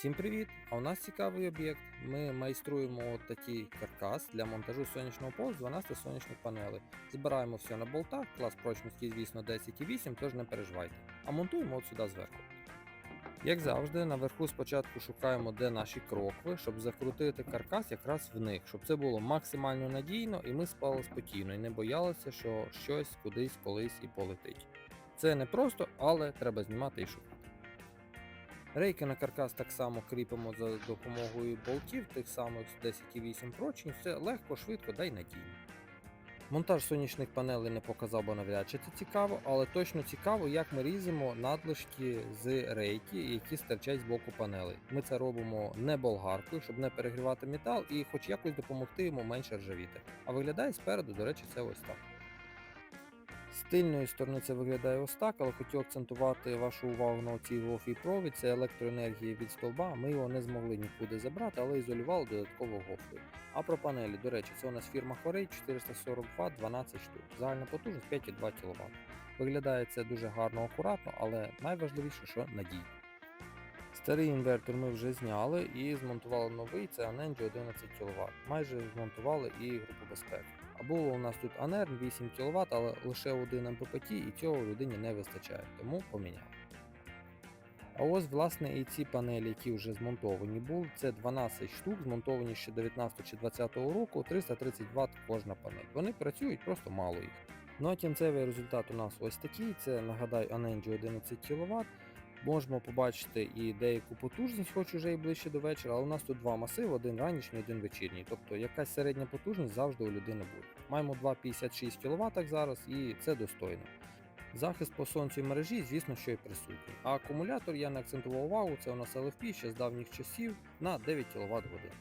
Всім привіт! А у нас цікавий об'єкт. Ми майструємо от такий каркас для монтажу сонячного полу з 12 сонячних панелей. Збираємо все на болтах, клас прочності, звісно, 10,8, тож не переживайте. А монтуємо от сюди зверху. Як завжди, наверху спочатку шукаємо, де наші крокви, щоб закрутити каркас якраз в них, щоб це було максимально надійно і ми спали спокійно і не боялися, що щось кудись колись і полетить. Це не просто, але треба знімати і шукати. Рейки на каркас так само кріпимо за допомогою болтів, тих самих 10,8 прочень, все легко, швидко да й надійно. Монтаж сонячних панелей не показав, бо навряд чи це цікаво, але точно цікаво, як ми різемо надлишки з рейки, які стирчать з боку панелей. Ми це робимо не болгаркою, щоб не перегрівати метал і хоч якось допомогти йому менше ржавіти. А виглядає спереду, до речі, це ось так. З тильної сторони це виглядає ось так, але хотів акцентувати вашу увагу на цій гофій провід. Це електроенергія від стовба. Ми його не змогли нікуди забрати, але ізолювали додатково гофрою. А про панелі, до речі, це у нас фірма Хорей 440 Вт 12 штук. Загальна потужність 5,2 кВт. Виглядає це дуже гарно, акуратно, але найважливіше, що надійно. Старий інвертор ми вже зняли і змонтували новий, це Anenjo 11 кВт. Майже змонтували і групу безпеки. А було у нас тут Anern 8 кВт, але лише один МППТ і цього людині не вистачає, тому поміняли. А ось власне і ці панелі, які вже змонтовані були, це 12 штук, змонтовані ще 19 чи 20 року, 330 Вт кожна панель. Вони працюють, просто мало їх. Ну а кінцевий результат у нас ось такий. Це нагадаю Anenjo 11 кВт. Можемо побачити і деяку потужність, хоч уже і ближче до вечора, але у нас тут два масиви, один ранішній, один вечірній. Тобто якась середня потужність завжди у людини буде. Маємо 2,56 кВт зараз і це достойно. Захист по сонцю і мережі, звісно, що і присутній. А акумулятор я не акцентував увагу, це у нас LFP ще з давніх часів на 9 кВт годин.